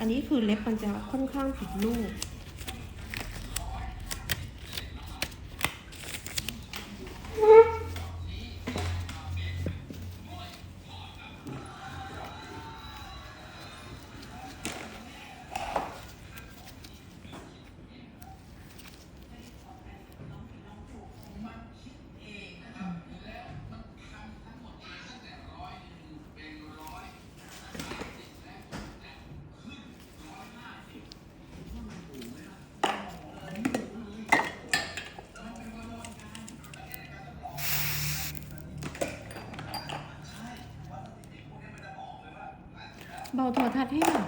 อันนี้คือเล็บมันจะค่อนข้างผิดรูป เบาโทรทัศน์ให้หน่อย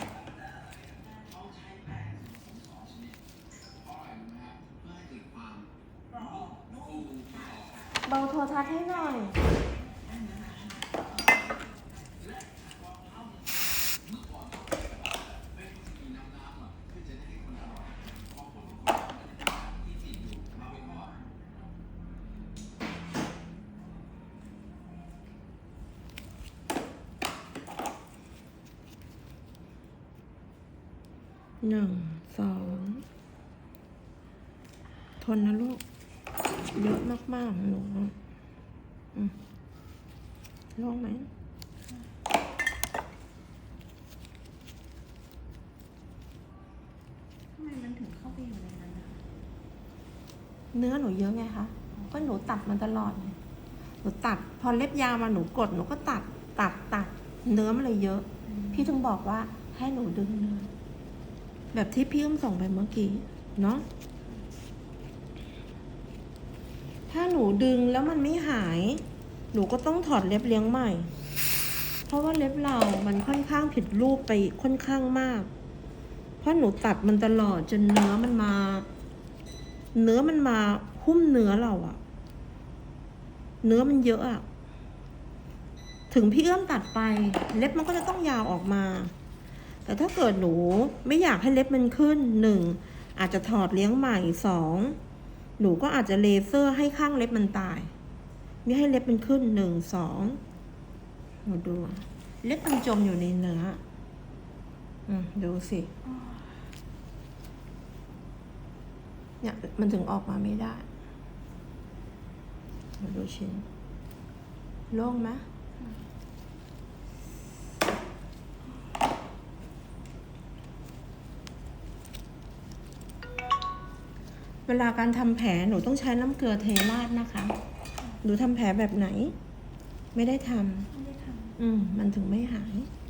เบาโทรทัศน์ให้หน่อย หนึ่งสองทนนะลูก เยอะมากๆหนูอืมลองไหมทำไมมันถึงเข้าไปอยู่ในนั้นอะเนื้อหนูเยอะไงคะก็หนูตัดมันตลอดไงหนูตัด พอเล็บยาวมาหนูกดหนูก็ตัดตัดตัดเนื้อมันเลยเยอะ พี่ถึงบอกว่าให้หนูดึงเนื้อ แบบที่พี่อุ้มส่งไปเมื่อกี้เนาะถ้าหนูดึงแล้วมันไม่หาย หนูก็ต้องถอดเล็บเลี้ยงใหม่ เพราะว่าเล็บเรา มันค่อนข้างผิดรูปไปค่อนข้างมาก เพราะหนูตัดมันตลอดจนเนื้อมันมา เนื้อมันมาหุ้มเนื้อเราอะเนื้อมันเยอะอะ ถึงพี่เอื้อมตัดไป เล็บมันก็จะต้องยาวออกมา แต่ถ้าเกิดหนูไม่อยากให้เล็บมันขึ้นหนึ่งอาจจะถอดเลี้ยงใหม่สองหนูก็อาจจะเลเซอร์ให้ข้างเล็บมันตายไม่ให้เล็บมันขึ้นหนึ่งสองหนูดู เล็บมันจมอยู่ในเนื้ออืมดูสิเนี่ยมันถึงออกมาไม่ได้มาดูชิ้น โล่งไหม วลาการทำแผลหนูต้องใช้น้ำเกลือเทราดนะคะ หนูทำแผลแบบไหน ไม่ได้ทำไม่ได้ทอืม มันถึงไม่หายำ